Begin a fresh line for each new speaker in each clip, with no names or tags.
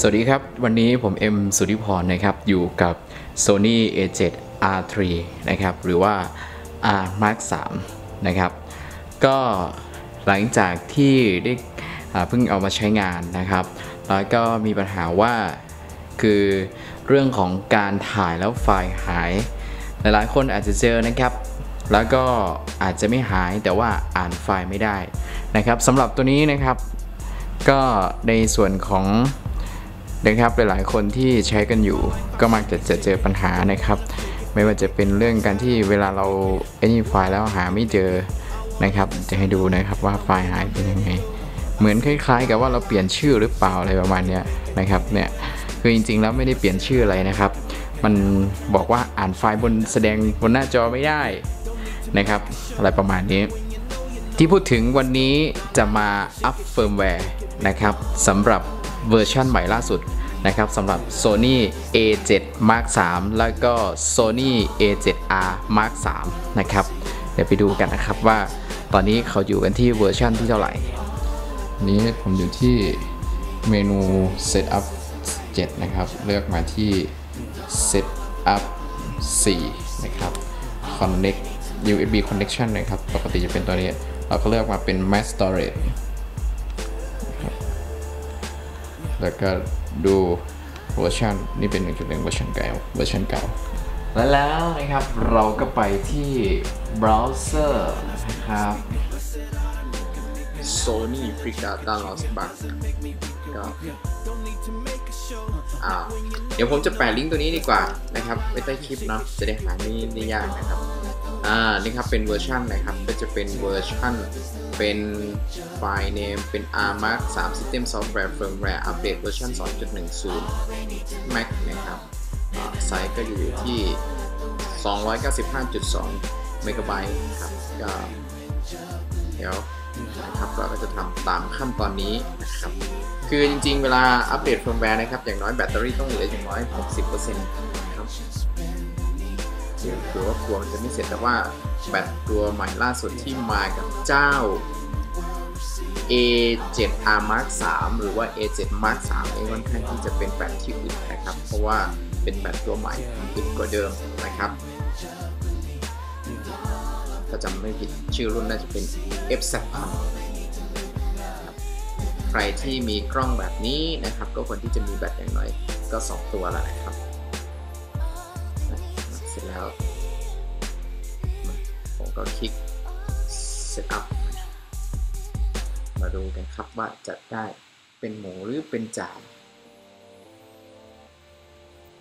สวัสดีครับ วันนี้ผมเอ็มสุริพรนะครับ อยู่กับ Sony A7 R3 นะครับ หรือว่า R Mark 3นะครับ ก็หลังจากที่ได้เพิ่งเอามาใช้งานนะครับ แล้วก็มีปัญหาว่าคือเรื่องของการถ่ายแล้วไฟล์หาย หลายๆ คนอาจจะเจอนะครับ แล้วก็อาจจะไม่หายแต่ว่าอ่านไฟล์ไม่ได้นะครับสำหรับตัวนี้นะครับ ก็ในส่วนของ นะครับหลายๆคนที่ใช้กันอยู่ก็มักจะจะเจอปัญหานะครับ ไม่ว่าจะเป็นเรื่องการที่เวลาเราไอ้นี่ไฟล์แล้วหาไม่เจอนะครับจะให้ดูนะครับว่าไฟล์หายเป็นยังไง เหมือนคล้ายๆ กับว่าเราเปลี่ยนชื่อหรือเปล่าอะไรประมาณนี้นะครับเนี่ยคือจริงๆแล้วไม่ได้เปลี่ยนชื่ออะไรนะครับ มันบอกว่าอ่านไฟล์บนแสดงบนหน้าจอไม่ได้นะครับ อะไรประมาณนี้ ที่พูดถึงวันนี้จะมาอัพเฟิร์มแวร์นะครับสำหรับ เวอร์ชันใหม่ล่าสุดนะครับสำหรับ Sony A7 Mark 3แล้วก็ Sony A7R Mark 3นะครับ เดี๋ยวไปดูกันนะครับว่าตอนนี้เขาอยู่กันที่เวอร์ชันที่เท่าไหร่นี้ผมอยู่ที่เมนู Setup 7 นะครับ เลือกมาที่ Setup 4 นะครับ Connect USB connection นะครับ ปกติจะเป็นตัวนี้ เราก็เลือกมาเป็น mass storage แล้วก็ดูเวอร์ชันนี่เป็น 1.1 เวอร์ชันเก่าเวอร์ชันเก่าและแล้วนะครับเราก็ไปที่เบราว์เซอร์นะครับ Sony Frigata Lost Bug ก็อ่าเดี๋ยวผมจะแปะลิงก์ตัวนี้ดีกว่านะครับไว้ใต้คลิปเนาะจะได้หาไม่ไม่ยากนะครับ อ่านี่ครับเป็นเวอร์ชันนะครับก็จะเป็นเวอร์ชันเป็นไฟล์เนมเป็น RMark 3 System Software Firmware Update เวอร์ชัน2.10 Mac นะครับไซส์ก็อยู่ที่ 295.2 เมกะไบต์ครับก็เดี๋ยวนะครับเราก็จะทำตามขั้นตอนนี้นะครับ คือจริงๆ เวลาอัปเดตเฟิร์มแวร์นะครับ อย่างน้อยแบตเตอรี่ต้องเหลืออย่างน้อย 60%นะครับ คือว่ากลัวมันจะไม่เสร็จแต่ว่าแบตตัวใหม่ล่าสุดที่มากับเจ้า A7R Mark 3หรือว่า A7 Mark 3เองค่อนข้างที่จะเป็นแบตที่อึดนะครับ เพราะว่าเป็นแบตตัวใหม่อึดกว่าเดิมนะครับถ้าจำไม่ผิดชื่อรุ่นน่าจะเป็น FZ ใครที่มีกล้องแบบนี้นะครับ ก็ควรที่จะมีแบตอย่างน้อยก็ 2 ตัวแล้วนะครับ ร็จแล้ว ผมก็คลิก Setup มาดูกันครับว่าจะได้เป็นหมูหรือเป็นจาน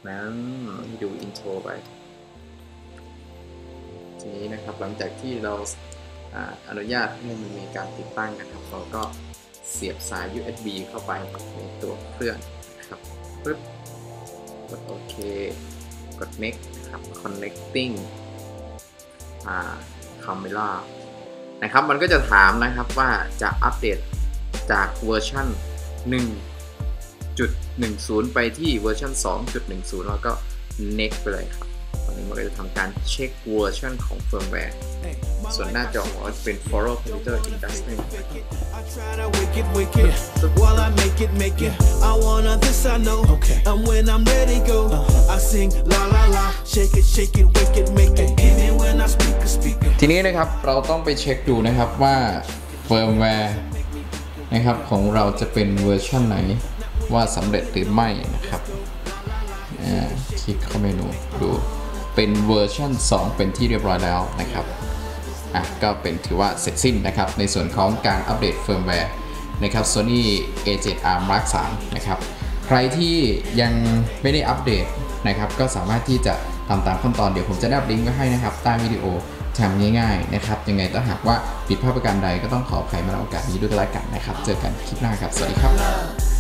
นั้นดูอินโทรไป ทีนี้นะครับหลังจากที่เราอาอนุญาตให้มันมีการติดตั้งนะครับ เราก็เสียบสาย USB เข้าไปในตัวเครื่องนะครับปึ๊บกดโอเค กด next นะครับ connecting อ่า camera นะครับ มันก็จะถามนะครับว่าจะอัปเดตจากเวอร์ชัน1.10 ไปที่เวอร์ชัน2.10 แล้วก็ next ไปเลยครับตอนนี้มันก็จะทำการเช็คเวอร์ชันของเฟิร์มแวร์ ส่วนหน้าจอของเราจะเป็น Foro Computer Industry
I try to wicked, sing la la la. Shake it, shake it, wicked, make it. Even when I speak, I speak.
ทีนี้นะครับเราต้องไปเช็คดูนะครับว่าเฟิร์มแวร์นะครับของเราจะเป็นเวอร์ชันไหนว่าสำเร็จหรือไม่นะครับอ่าคลิกเข้าเมนูดูเป็นเวอร์ชัน2 เป็นที่เรียบร้อยแล้วนะครับอะก็เป็นถือว่าเสร็จสิ้นนะครับ ในส่วนของการอัปเดตเฟิร์มแวร์นะครับ Sony A7R Mark 3นะครับ ใครที่ยังไม่ได้อัปเดตนะครับ ก็สามารถที่จะทำตามขั้นตอนเดี๋ยวผมจะแนบลิงก์ไว้ให้นะครับใต้วิดีโอทำง่ายๆนะครับ ยังไงถ้าหากว่าผิดพลาดประการใดก็ต้องขออภัยมาณโอกาสนี้ด้วยกันละกันนะครับ เจอกันคลิปหน้าครับ สวัสดีครับ